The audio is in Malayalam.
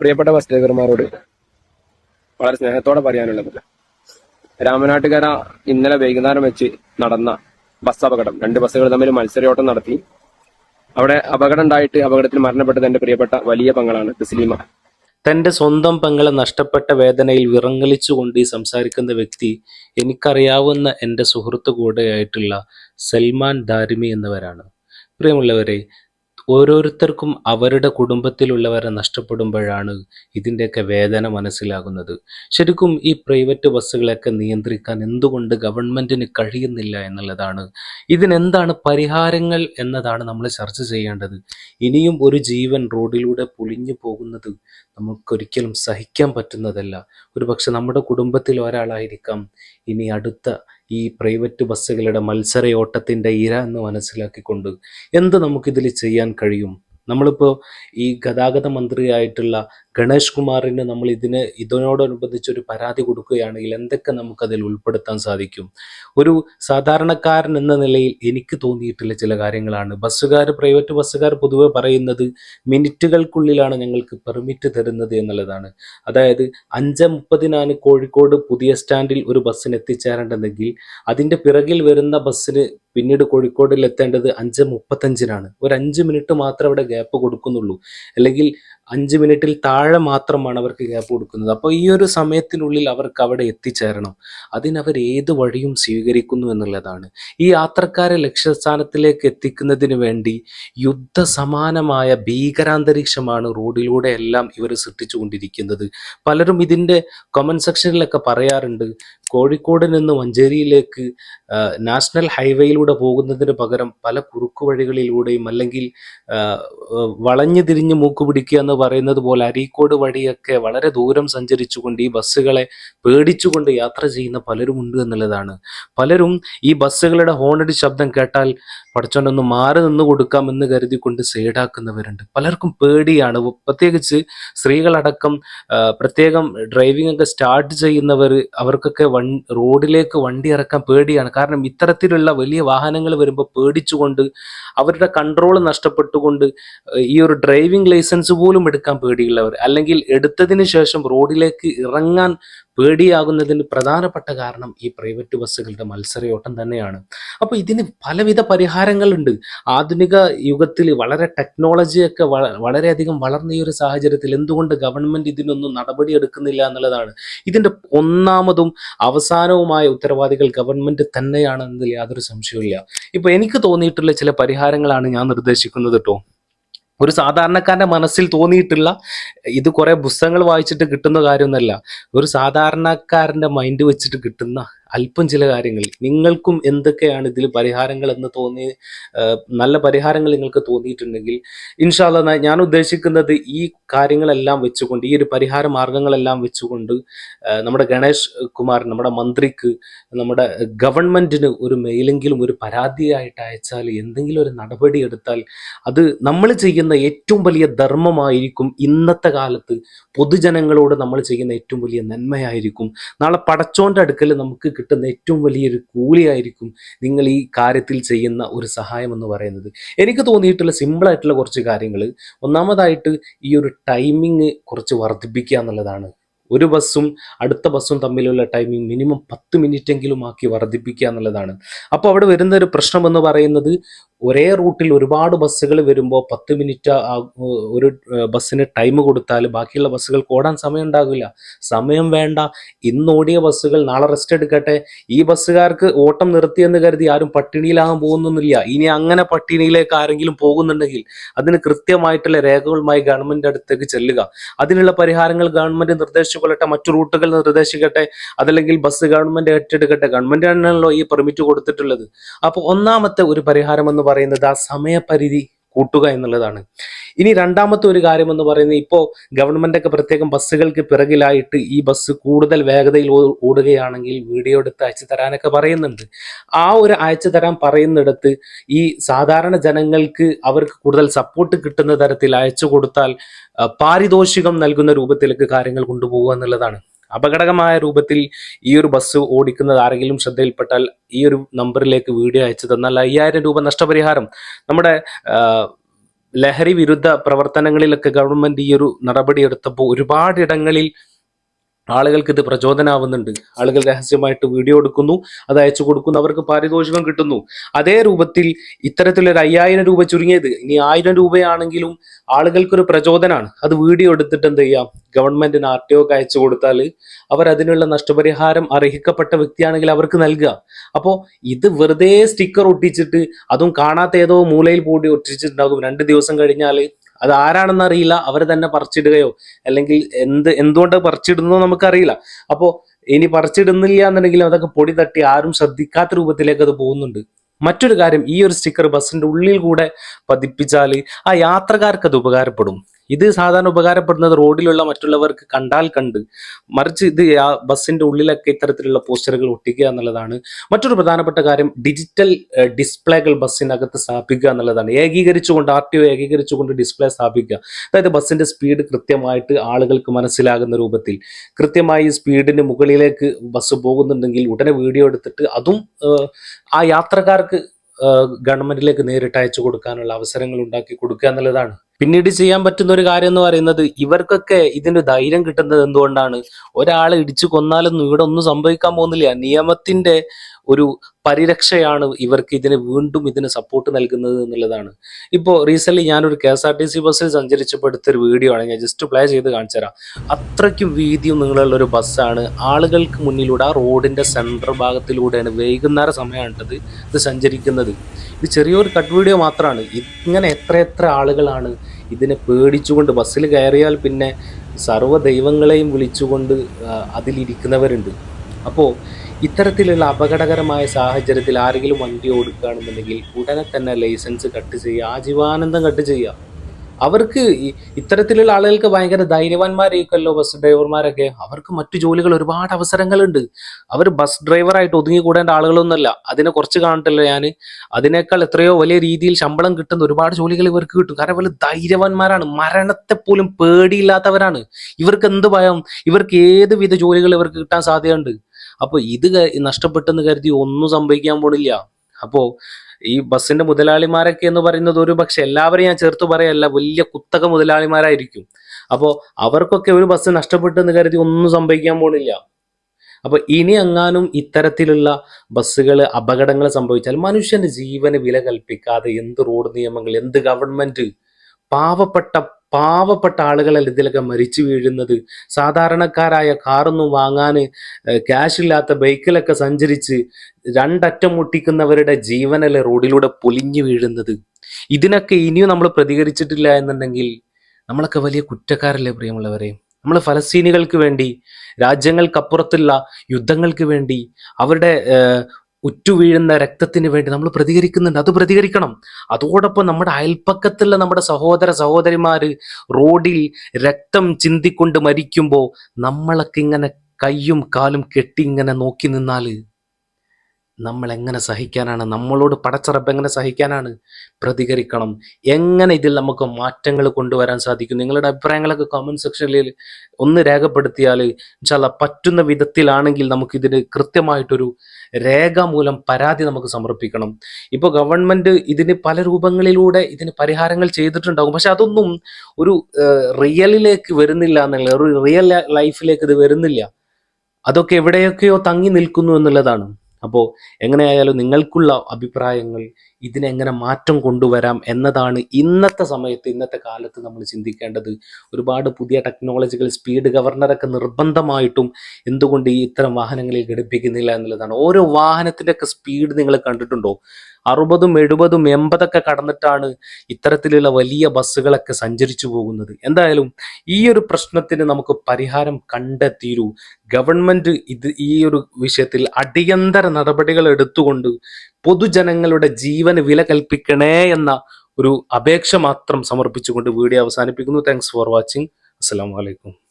പ്രിയപ്പെട്ട ബസ് ഡ്രൈവർമാരോട് വളരെ സ്നേഹത്തോടെ പറയാനുള്ളത്. രാമനാട്ടുകര ഇന്നലെ വൈകുന്നേരം വെച്ച് നടന്ന ബസ് അപകടം. രണ്ട് ബസ്സുകൾ തമ്മിൽ മത്സരയോട്ടം നടത്തി. അവിടെ അപകടം ഉണ്ടായിട്ട് അപകടത്തിൽ മരണപ്പെട്ടത് എന്റെ പ്രിയപ്പെട്ട വലിയ പങ്കളാണ് തസ്ലീമ. തന്റെ സ്വന്തം പങ്കളെ നഷ്ടപ്പെട്ട വേദനയിൽ വിറങ്ങലിച്ചുകൊണ്ട് ഈ സംസാരിക്കുന്ന വ്യക്തി എനിക്കറിയാവുന്ന എന്റെ സുഹൃത്തു കൂടെയായിട്ടുള്ള സൽമാൻ ദാരിമി എന്നവരാണ്. പ്രിയമുള്ളവരെ ഓരോരുത്തർക്കും അവരുടെ കുടുംബത്തിലുള്ളവരെ നഷ്ടപ്പെടുമ്പോഴാണ് ഇതിന്റെയൊക്കെ വേദന മനസ്സിലാകുന്നത്. ശരിക്കും ഈ പ്രൈവറ്റ് ബസ്സുകളെയൊക്കെ നിയന്ത്രിക്കാൻ എന്തുകൊണ്ട് ഗവൺമെന്റിന് കഴിയുന്നില്ല എന്നുള്ളതാണ്. ഇതിനെന്താണ് പരിഹാരങ്ങൾ എന്നതാണ് നമ്മൾ ചർച്ച ചെയ്യേണ്ടത്. ഇനിയും ഒരു ജീവൻ റോഡിലൂടെ പൊളിഞ്ഞു പോകുന്നത് നമുക്കൊരിക്കലും സഹിക്കാൻ പറ്റുന്നതല്ല. ഒരുപക്ഷെ നമ്മുടെ കുടുംബത്തിൽ ഒരാളായിരിക്കാം. ഇനി അടുത്ത ഈ പ്രൈവറ്റ് ബസ്സുകളുടെ മത്സരയോട്ടത്തിന്റെ ഇര എന്ന് മനസ്സിലാക്കിക്കൊണ്ട് എന്ത് നമുക്കിതിൽ ചെയ്യാൻ കഴിയും? നമ്മളിപ്പോൾ ഈ ഗതാഗത മന്ത്രിയായിട്ടുള്ള ഗണേഷ് കുമാറിന് നമ്മൾ ഇതിന് ഇതിനോടനുബന്ധിച്ച് ഒരു പരാതി കൊടുക്കുകയാണെങ്കിൽ എന്തൊക്കെ നമുക്കതിൽ ഉൾപ്പെടുത്താൻ സാധിക്കും? ഒരു സാധാരണക്കാരൻ എന്ന നിലയിൽ എനിക്ക് തോന്നിയിട്ടുള്ള ചില കാര്യങ്ങളാണ്. ബസ്സുകാർ പ്രൈവറ്റ് ബസ്സുകാർ പൊതുവെ പറയുന്നത് മിനിറ്റുകൾക്കുള്ളിലാണ് ഞങ്ങൾക്ക് പെർമിറ്റ് തരുന്നത് എന്നുള്ളതാണ്. അതായത് അഞ്ച് മുപ്പതിനാണ് കോഴിക്കോട് പുതിയ സ്റ്റാൻഡിൽ ഒരു ബസ്സിന് എത്തിച്ചേരേണ്ടതെങ്കിൽ അതിന്റെ പിറകിൽ വരുന്ന ബസ്സിന് പിന്നീട് കോഴിക്കോടിൽ എത്തേണ്ടത് അഞ്ച് മുപ്പത്തഞ്ചിനാണ്. ഒരു അഞ്ച് മിനിറ്റ് മാത്രം അവിടെ ഗ്യാപ്പ് കൊടുക്കുന്നുള്ളൂ. അല്ലെങ്കിൽ അഞ്ച് മിനിറ്റിൽ താഴെ മാത്രമാണ് അവർക്ക് ഗ്യാപ്പ് കൊടുക്കുന്നത്. അപ്പോൾ ഈ ഒരു സമയത്തിനുള്ളിൽ അവർക്ക് അവിടെ എത്തിച്ചേരണം. അതിനവർ ഏത് വഴിയും സ്വീകരിക്കുന്നു എന്നുള്ളതാണ്. ഈ യാത്രക്കാരെ ലക്ഷ്യസ്ഥാനത്തിലേക്ക് എത്തിക്കുന്നതിന് വേണ്ടി യുദ്ധസമാനമായ ഭീകരാന്തരീക്ഷമാണ് റോഡിലൂടെ എല്ലാം ഇവർ സൃഷ്ടിച്ചുകൊണ്ടിരിക്കുന്നത്. പലരും ഇതിന്റെ കമന്റ് സെക്ഷനിലൊക്കെ പറയാറുണ്ട്. കോഴിക്കോട് നിന്ന് മഞ്ചേരിയിലേക്ക് നാഷണൽ ഹൈവേയിലൂടെ പോകുന്നതിന് പകരം പല കുറുക്കു വഴികളിലൂടെയും അല്ലെങ്കിൽ വളഞ്ഞു തിരിഞ്ഞ് മൂക്ക് പിടിക്കുക എന്ന് പറയുന്നത് പോലെ അരീക്കോട് വഴിയൊക്കെ വളരെ ദൂരം സഞ്ചരിച്ചുകൊണ്ട് ഈ ബസ്സുകളെ പേടിച്ചുകൊണ്ട് യാത്ര ചെയ്യുന്ന പലരും ഉണ്ട് എന്നുള്ളതാണ്. പലരും ഈ ബസ്സുകളുടെ ഹോണടി ശബ്ദം കേട്ടാൽ പഠിച്ചോണ്ടൊന്ന് മാറി നിന്ന് കൊടുക്കാമെന്ന് കരുതിക്കൊണ്ട് സൈഡാക്കുന്നവരുണ്ട്. പലർക്കും പേടിയാണ്. പ്രത്യേകിച്ച് സ്ത്രീകളടക്കം പ്രത്യേകം ഡ്രൈവിംഗ് ഒക്കെ സ്റ്റാർട്ട് ചെയ്യുന്നവർ അവർക്കൊക്കെ റോഡിലേക്ക് വണ്ടി ഇറക്കാൻ പേടിയാണ്. കാരണം ഇത്തരത്തിലുള്ള വലിയ വാഹനങ്ങൾ വരുമ്പോൾ പേടിച്ചുകൊണ്ട് അവരുടെ കൺട്രോൾ നഷ്ടപ്പെട്ടുകൊണ്ട് ഈ ഒരു ഡ്രൈവിംഗ് ലൈസൻസ് പോലും എടുക്കാൻ പേടിയുള്ളവർ. അല്ലെങ്കിൽ എടുത്തതിന് ശേഷം റോഡിലേക്ക് ഇറങ്ങാൻ പേടിയാകുന്നതിന് പ്രധാനപ്പെട്ട കാരണം ഈ പ്രൈവറ്റ് ബസ്സുകളുടെ മത്സരയോട്ടം തന്നെയാണ്. അപ്പോൾ ഇതിന് പലവിധ പരിഹാരങ്ങളുണ്ട്. ആധുനിക യുഗത്തിൽ വളരെ ടെക്നോളജിയൊക്കെ വള വളരെയധികം വളർന്ന ഈ ഒരു സാഹചര്യത്തിൽ എന്തുകൊണ്ട് ഗവൺമെന്റ് ഇതിനൊന്നും നടപടി എടുക്കുന്നില്ല എന്നുള്ളതാണ്. ഇതിന്റെ ഒന്നാമതും അവസാനവുമായ ഉത്തരവാദികൾ ഗവൺമെന്റ് തന്നെയാണെന്നതിൽ യാതൊരു സംശയവുമില്ല. ഇപ്പൊ എനിക്ക് തോന്നിയിട്ടുള്ള ചില പരിഹാരങ്ങളാണ് ഞാൻ നിർദ്ദേശിക്കുന്നത് കേട്ടോ ഒരു സാധാരണക്കാരന്റെ മനസ്സിൽ തോന്നിയിട്ടുള്ള ഇത് കുറെ പുസ്തകങ്ങൾ വായിച്ചിട്ട് കിട്ടുന്ന കാര്യമൊന്നുമല്ല. ഒരു സാധാരണക്കാരന്റെ മൈൻഡ് വെച്ചിട്ട് കിട്ടുന്ന അല്പം ചില കാര്യങ്ങൾ. നിങ്ങൾക്കും എന്തൊക്കെയാണ് ഇതിൽ പരിഹാരങ്ങൾ എന്ന് തോന്നി നല്ല പരിഹാരങ്ങൾ നിങ്ങൾക്ക് തോന്നിയിട്ടുണ്ടെങ്കിൽ ഇൻഷാല്ല ഞാൻ ഉദ്ദേശിക്കുന്നത് ഈ കാര്യങ്ങളെല്ലാം വെച്ചുകൊണ്ട് ഈ ഒരു പരിഹാര മാർഗങ്ങളെല്ലാം വെച്ചുകൊണ്ട് നമ്മുടെ ഗണേഷ് കുമാർ നമ്മുടെ മന്ത്രിക്ക് നമ്മുടെ ഗവൺമെന്റിന് ഒരു മെയിലെങ്കിലും ഒരു പരാതിയായിട്ട് അയച്ചാൽ എന്തെങ്കിലും ഒരു നടപടി എടുത്താൽ അത് നമ്മൾ ചെയ്യുന്ന ഏറ്റവും വലിയ ധർമ്മമായിരിക്കും. ഇന്നത്തെ കാലത്ത് പൊതുജനങ്ങളോട് നമ്മൾ ചെയ്യുന്ന ഏറ്റവും വലിയ നന്മയായിരിക്കും. നാളെ പടച്ചോന്റെ അടുക്കൽ നമുക്ക് കിട്ടുന്ന ഏറ്റവും വലിയൊരു കൂലിയായിരിക്കും നിങ്ങൾ ഈ കാര്യത്തിൽ ചെയ്യുന്ന ഒരു സഹായം എന്ന് പറയുന്നത്. എനിക്ക് തോന്നിയിട്ടുള്ള സിമ്പിളായിട്ടുള്ള കുറച്ച് കാര്യങ്ങൾ. ഒന്നാമതായിട്ട് ഈ ഒരു ടൈമിങ് കുറച്ച് വർദ്ധിപ്പിക്കുക എന്നുള്ളതാണ്. ഒരു ബസ്സും അടുത്ത ബസ്സും തമ്മിലുള്ള ടൈമിംഗ് മിനിമം പത്ത് മിനിറ്റ് എങ്കിലും ആക്കി വർദ്ധിപ്പിക്കുക എന്നുള്ളതാണ്. അപ്പോൾ അവിടെ വരുന്ന ഒരു പ്രശ്നം എന്ന് പറയുന്നത് ഒരേ റൂട്ടിൽ ഒരുപാട് ബസ്സുകൾ വരുമ്പോൾ പത്ത് മിനിറ്റ് ഒരു ബസ്സിന് ടൈം കൊടുത്താൽ ബാക്കിയുള്ള ബസ്സുകൾക്ക് ഓടാൻ സമയം ഉണ്ടാകില്ല സമയം വേണ്ട. ഇന്ന് ഓടിയ ബസ്സുകൾ നാളെ റെസ്റ്റ് എടുക്കട്ടെ. ഈ ബസ്സുകാർക്ക് ഓട്ടം നിർത്തിയെന്ന് കരുതി ആരും പട്ടിണിയിലാകാൻ പോകുന്നൊന്നുമില്ല. ഇനി അങ്ങനെ പട്ടിണിയിലേക്ക് ആരെങ്കിലും പോകുന്നുണ്ടെങ്കിൽ അതിന് കൃത്യമായിട്ടുള്ള രേഖകളുമായി ഗവൺമെന്റ് അടുത്തേക്ക് ചെല്ലുക. അതിനുള്ള പരിഹാരങ്ങൾ ഗവൺമെന്റ് നിർദ്ദേശിച്ചുകൊള്ളട്ടെ മറ്റു റൂട്ടുകൾ നിർദ്ദേശിക്കട്ടെ അതല്ലെങ്കിൽ ബസ് ഗവൺമെന്റ് ഏറ്റെടുക്കട്ടെ. ഗവൺമെന്റ് ആണല്ലോ ഈ പെർമിറ്റ് കൊടുത്തിട്ടുള്ളത്. അപ്പോൾ ഒന്നാമത്തെ ഒരു പരിഹാരം എന്ന് പറയുന്നത് ആ സമയപരിധി കൂട്ടുക എന്നുള്ളതാണ്. ഇനി രണ്ടാമത്തെ ഒരു കാര്യം എന്ന് പറയുന്നത് ഇപ്പോൾ ഗവൺമെന്റ് ഒക്കെ പ്രത്യേകം ബസ്സുകൾക്ക് പിറകിലായിട്ട് ഈ ബസ് കൂടുതൽ വേഗതയിൽ ഓടുകയാണെങ്കിൽ വീഡിയോ എടുത്ത് അയച്ചു തരാനൊക്കെ പറയുന്നുണ്ട്. ആ ഒരു അയച്ചു തരാൻ പറയുന്നിടത്ത് ഈ സാധാരണ ജനങ്ങൾക്ക് അവർക്ക് കൂടുതൽ സപ്പോർട്ട് കിട്ടുന്ന തരത്തിൽ അയച്ചു കൊടുത്താൽ പാരിതോഷികം നൽകുന്ന രൂപത്തിലേക്ക് കാര്യങ്ങൾ കൊണ്ടുപോകുക എന്നുള്ളതാണ്. അപകടകമായ രൂപത്തിൽ ഈ ഒരു ബസ് ഓടിക്കുന്നത് ആരെങ്കിലും ശ്രദ്ധയിൽപ്പെട്ടാൽ ഈ ഒരു നമ്പറിലേക്ക് വീഡിയോ അയച്ചു തന്നാൽ അയ്യായിരം രൂപ നഷ്ടപരിഹാരം. നമ്മുടെ ലഹരി വിരുദ്ധ പ്രവർത്തനങ്ങളിലൊക്കെ ഗവൺമെന്റ് ഈ ഒരു നടപടിയെടുത്തപ്പോൾ ഒരുപാടിടങ്ങളിൽ ആളുകൾക്ക് ഇത് പ്രചോദനമാവുന്നുണ്ട് ആളുകൾ രഹസ്യമായിട്ട് വീഡിയോ എടുക്കുന്നു അത് അയച്ചു കൊടുക്കുന്നു അവർക്ക് പാരിതോഷികം കിട്ടുന്നു. അതേ രൂപത്തിൽ ഇത്തരത്തിലൊരു അയ്യായിരം രൂപ ചുരുങ്ങിയത്. ഇനി ആയിരം രൂപയാണെങ്കിലും ആളുകൾക്കൊരു പ്രചോദനമാണ് അത് വീഡിയോ എടുത്തിട്ട് എന്ത് ചെയ്യാം? ഗവൺമെന്റിന് ആർ ടി ഒക്ക് അയച്ചു കൊടുത്താൽ അവർ അതിനുള്ള നഷ്ടപരിഹാരം അർഹിക്കപ്പെട്ട വ്യക്തിയാണെങ്കിൽ അവർക്ക് നൽകുക. അപ്പോൾ ഇത് വെറുതെ സ്റ്റിക്കർ ഒട്ടിച്ചിട്ട് അതും കാണാത്ത ഏതോ മൂലയിൽ പോയി ഒട്ടിച്ചിട്ടുണ്ടാകും. രണ്ട് ദിവസം കഴിഞ്ഞാൽ അത് ആരാണെന്ന് അറിയില്ല. അവർ തന്നെ പറിച്ചിടുകയോ അല്ലെങ്കിൽ എന്ത് എന്തുകൊണ്ട് പറിച്ചിടുന്നോ നമുക്കറിയില്ല. അപ്പോൾ ഇനി പറിച്ചിടുന്നില്ല എന്നുണ്ടെങ്കിലും അതൊക്കെ പൊടി തട്ടി ആരും ശ്രദ്ധിക്കാത്ത രൂപത്തിലേക്ക് അത് പോകുന്നുണ്ട്. മറ്റൊരു കാര്യം ഈ ഒരു സ്റ്റിക്കർ ബസ്സിന്റെ ഉള്ളിൽ കൂടെ പതിപ്പിച്ചാൽ ആ യാത്രക്കാർക്ക് അത് ഉപകാരപ്പെടും. ഇത് സാധാരണ ഉപകാരപ്പെടുന്നത് റോഡിലുള്ള മറ്റുള്ളവർക്ക് കണ്ടാൽ കണ്ട് മറിച്ച് ഇത് ആ ബസ്സിന്റെ ഉള്ളിലൊക്കെ ഇത്തരത്തിലുള്ള പോസ്റ്ററുകൾ ഒട്ടിക്കുക എന്നുള്ളതാണ്. മറ്റൊരു പ്രധാനപ്പെട്ട കാര്യം ഡിജിറ്റൽ ഡിസ്പ്ലേകൾ ബസ്സിനകത്ത് സ്ഥാപിക്കുക എന്നുള്ളതാണ്. ഏകീകരിച്ചുകൊണ്ട് ആർ ടി ഒ ഏകീകരിച്ചുകൊണ്ട് ഡിസ്പ്ലേ സ്ഥാപിക്കുക. അതായത് ബസ്സിന്റെ സ്പീഡ് കൃത്യമായിട്ട് ആളുകൾക്ക് മനസ്സിലാകുന്ന രൂപത്തിൽ. കൃത്യമായി സ്പീഡിന് മുകളിലേക്ക് ബസ് പോകുന്നുണ്ടെങ്കിൽ ഉടനെ വീഡിയോ എടുത്തിട്ട് അതും ആ യാത്രക്കാർക്ക് ഗവൺമെന്റിലേക്ക് നേരിട്ട് അയച്ചു കൊടുക്കാനുള്ള അവസരങ്ങൾ ഉണ്ടാക്കി കൊടുക്കുക എന്നുള്ളതാണ്. പിന്നീട് ചെയ്യാൻ പറ്റുന്ന ഒരു കാര്യം എന്ന് പറയുന്നത് ഇവർക്കൊക്കെ ഇതിന്റെ ധൈര്യം കിട്ടുന്നത് എന്തുകൊണ്ടാണ്? ഒരാളെ ഇടിച്ചു കൊന്നാലൊന്നും ഇവിടെ ഒന്നും സംഭവിക്കാൻ പോകുന്നില്ല. നിയമത്തിന്റെ ഒരു പരിരക്ഷയാണ് ഇവർക്ക് ഇതിന് വീണ്ടും ഇതിന് സപ്പോർട്ട് നൽകുന്നത് എന്നുള്ളതാണ്. ഇപ്പോൾ റീസെന്റ് ഞാനൊരു K S R T C ബസ്സിൽ സഞ്ചരിച്ചപ്പോൾ എടുത്തൊരു വീഡിയോ ആണ്. ഞാൻ ജസ്റ്റ് പ്ലേ ചെയ്ത് കാണിച്ചു തരാം. അത്രയ്ക്കും വീതിയും നിങ്ങളുള്ള ഒരു ബസ്സാണ് ആളുകൾക്ക് മുന്നിലൂടെ ആ റോഡിന്റെ സെൻട്രൽ ഭാഗത്തിലൂടെയാണ് വൈകുന്നേര സമയമാണിട്ടത് ഇത് സഞ്ചരിക്കുന്നത്. ഇത് ചെറിയൊരു കട്ട് വീഡിയോ മാത്രമാണ്. ഇങ്ങനെ എത്ര എത്ര ആളുകളാണ് ഇതിനെ പേടിച്ചുകൊണ്ട് ബസ്സിൽ കയറിയാൽ പിന്നെ സർവ ദൈവങ്ങളെയും വിളിച്ചുകൊണ്ട് അതിലിരിക്കുന്നവരുണ്ട്. അപ്പോൾ ഇത്തരത്തിലുള്ള അപകടകരമായ സാഹചര്യത്തിൽ ആരെങ്കിലും വണ്ടി ഓടിക്കുകയാണെന്നുണ്ടെങ്കിൽ ഉടനെ തന്നെ ലൈസൻസ് കട്ട് ചെയ്യുക ആജീവാനന്ദം കട്ട് ചെയ്യുക. അവർക്ക് ഇത്തരത്തിലുള്ള ആളുകൾക്ക് ഭയങ്കര ധൈര്യവാന്മാരായിരിക്കുമല്ലോ ബസ് ഡ്രൈവർമാരൊക്കെ അവർക്ക് മറ്റു ജോലികൾ ഒരുപാട് അവസരങ്ങളുണ്ട്. അവർ ബസ് ഡ്രൈവറായിട്ട് ഒതുങ്ങിക്കൂടേണ്ട ആളുകളൊന്നുമല്ല. അതിനെ കുറച്ച് കാണട്ടല്ലോ ഞാൻ. അതിനേക്കാൾ എത്രയോ വലിയ രീതിയിൽ ശമ്പളം കിട്ടുന്ന ഒരുപാട് ജോലികൾ ഇവർക്ക് കിട്ടും. കാരണം ഇവർ ധൈര്യവാന്മാരാണ്. മരണത്തെ പോലും പേടിയില്ലാത്തവരാണ്. ഇവർക്ക് എന്ത് ഭയം? ഇവർക്ക് ഏതുവിധ ജോലികൾ ഇവർക്ക് കിട്ടാൻ സാധ്യതയുണ്ട്? അപ്പോൾ ഇത് നഷ്ടപ്പെട്ടെന്ന് കരുതി ഒന്നും സംഭവിക്കാൻ പോണില്ല. അപ്പോൾ ഈ ബസ്സിന്റെ മുതലാളിമാരൊക്കെ എന്ന് പറയുന്നത് ഒരു പക്ഷെ എല്ലാവരെയും ഞാൻ ചേർത്ത് പറയല്ല വലിയ കുത്തക മുതലാളിമാരായിരിക്കും. അപ്പോൾ അവർക്കൊക്കെ ഒരു ബസ് നഷ്ടപ്പെട്ടെന്ന് കരുതി ഒന്നും സംഭവിക്കാൻ പോണില്ല. അപ്പൊ ഇനി എങ്ങാനും ഇത്തരത്തിലുള്ള ബസ്സുകൾ അപകടങ്ങൾ സംഭവിച്ചാൽ മനുഷ്യന്റെ ജീവന് വില കൽപ്പിക്കാതെ എന്ത് റോഡ് നിയമങ്ങൾ എന്ത് ഗവൺമെന്റ് പാവപ്പെട്ട പാവപ്പെട്ട ആളുകളല്ല ഇതിലൊക്കെ മരിച്ചു വീഴുന്നത്. സാധാരണക്കാരായ കാറൊന്നും വാങ്ങാൻ ക്യാഷ് ഇല്ലാത്ത ബൈക്കിലൊക്കെ സഞ്ചരിച്ച് രണ്ടറ്റം മുട്ടിക്കുന്നവരുടെ ജീവനല്ലേ റോഡിലൂടെ പൊലിഞ്ഞു വീഴുന്നത്. ഇതിനൊക്കെ ഇനിയും നമ്മൾ പ്രതികരിച്ചിട്ടില്ല എന്നുണ്ടെങ്കിൽ നമ്മളൊക്കെ വലിയ കുറ്റക്കാരല്ലേ പ്രിയമുള്ളവരെ. നമ്മൾ ഫലസ്തീനികൾക്ക് വേണ്ടി രാജ്യങ്ങൾക്കപ്പുറത്തുള്ള യുദ്ധങ്ങൾക്ക് വേണ്ടി അവരുടെ ഉറ്റുവീഴുന്ന രക്തത്തിന് വേണ്ടി നമ്മൾ പ്രതികരിക്കുന്നുണ്ട്. അത് പ്രതികരിക്കണം. അതോടൊപ്പം നമ്മുടെ അയൽപ്പക്കത്തുള്ള നമ്മുടെ സഹോദര സഹോദരിമാർ റോഡിൽ രക്തം ചിന്തിക്കൊണ്ട് മരിക്കുമ്പോൾ നമ്മളൊക്കെ ഇങ്ങനെ കയ്യും കാലും കെട്ടി ഇങ്ങനെ നോക്കി നിന്നാൽ നമ്മൾ എങ്ങനെ സഹിക്കാനാണ്? നമ്മളോട് പടച്ചറപ്പ് എങ്ങനെ സഹിക്കാനാണ്? പ്രതികരിക്കണം. എങ്ങനെ ഇതിൽ നമുക്ക് മാറ്റങ്ങൾ കൊണ്ടുവരാൻ സാധിക്കും? നിങ്ങളുടെ അഭിപ്രായങ്ങളൊക്കെ കമന്റ് സെക്ഷനിൽ ഒന്ന് രേഖപ്പെടുത്തിയാൽ ചില പറ്റുന്ന വിധത്തിലാണെങ്കിൽ നമുക്കിതിന് കൃത്യമായിട്ടൊരു രേഖ മൂലം പരാതി നമുക്ക് സമർപ്പിക്കണം. ഇപ്പോൾ ഗവൺമെന്റ് ഇതിന് പല രൂപങ്ങളിലൂടെ ഇതിന് പരിഹാരങ്ങൾ ചെയ്തിട്ടുണ്ടാകും. പക്ഷെ അതൊന്നും ഒരു റിയലിലേക്ക് വരുന്നില്ല എന്നുള്ള ഒരു റിയൽ ലൈഫിലേക്ക് ഇത് വരുന്നില്ല. അതൊക്കെ എവിടെയൊക്കെയോ തങ്ങി നിൽക്കുന്നു എന്നുള്ളതാണ്. അപ്പോൾ എങ്ങനെയായാലും നിങ്ങൾക്കുള്ള അഭിപ്രായങ്ങൾ ഇതിനെങ്ങനെ മാറ്റം കൊണ്ടുവരാം എന്നതാണ് ഇന്നത്തെ സമയത്ത് ഇന്നത്തെ കാലത്ത് നമ്മൾ ചിന്തിക്കേണ്ടത്. ഒരുപാട് പുതിയ ടെക്നോളജികൾ സ്പീഡ് ഗവർണറൊക്കെ നിർബന്ധമായിട്ടും എന്തുകൊണ്ട് ഈ ഇത്തരം വാഹനങ്ങളിൽ ഘടിപ്പിക്കുന്നില്ല എന്നുള്ളതാണ്. ഓരോ വാഹനത്തിന്റെയൊക്കെ സ്പീഡ് നിങ്ങൾ കണ്ടിട്ടുണ്ടോ? അറുപതും എഴുപതും എൺപതൊക്കെ കടന്നിട്ടാണ് ഇത്തരത്തിലുള്ള വലിയ ബസ്സുകളൊക്കെ സഞ്ചരിച്ചു പോകുന്നത്. എന്തായാലും ഈ ഒരു പ്രശ്നത്തിന് നമുക്ക് പരിഹാരം കണ്ടെത്തിയിരൂ. ഗവൺമെന്റ് ഇത് ഈ ഒരു വിഷയത്തിൽ അടിയന്തര നടപടികൾ എടുത്തുകൊണ്ട് പൊതുജനങ്ങളുടെ ജീവന് വില കൽപ്പിക്കണേ എന്ന ഒരു അപേക്ഷ മാത്രം സമർപ്പിച്ചുകൊണ്ട് വീഡിയോ അവസാനിപ്പിക്കുന്നു. താങ്ക്സ് ഫോർ വാച്ചിങ് അസ്സാം അലൈക്കും.